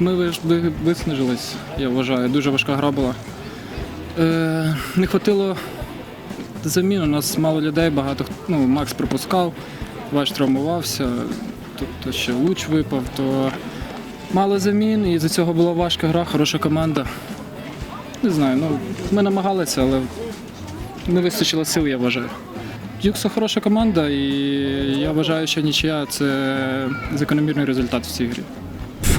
Ми виснажились, я вважаю. Дуже важка гра була. Е, не хватило замін. У нас мало людей, багато. Ну, Макс пропускав, Ваш травмувався, тобто ще луч випав, то мало замін, і за цього була важка гра, хороша команда. Не знаю, ну ми намагалися, але не вистачило сил, я вважаю. Юкса хороша команда, і я вважаю, що нічия це закономірний результат в цій грі.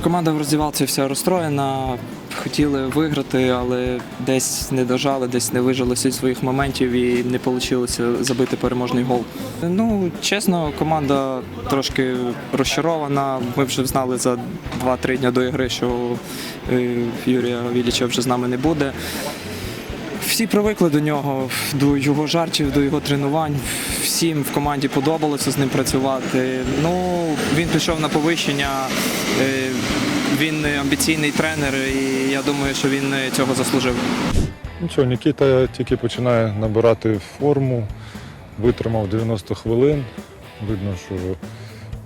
Команда в роздівалці вся розстроєна, хотіли виграти, але десь не дожали, десь не вижили всіх своїх моментів і не вийшло забити переможний гол. Ну, чесно, команда трошки розчарована. Ми вже знали за 2-3 дні до ігри, що е, Юрія Віліча вже з нами не буде. Всі привикли до нього, до його жартів, до його тренувань. Всім в команді подобалося з ним працювати. Ну, він пішов на повищення. е, Він амбіційний тренер, і я думаю, що він цього заслужив. Нічого, Нікіта тільки починає набирати форму, витримав 90 хвилин. Видно, що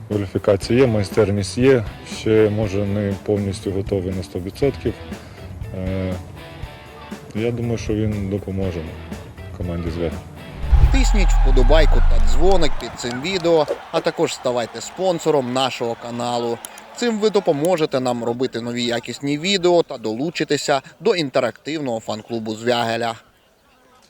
кваліфікація є, майстерність є. Ще може не повністю готовий на 100%. Е, Я думаю, що він допоможе команді зверху. Тисніть вподобайку та дзвоник під цим відео, а також ставайте спонсором нашого каналу. Цим ви допоможете нам робити нові якісні відео та долучитися до інтерактивного фан-клубу Звягеля.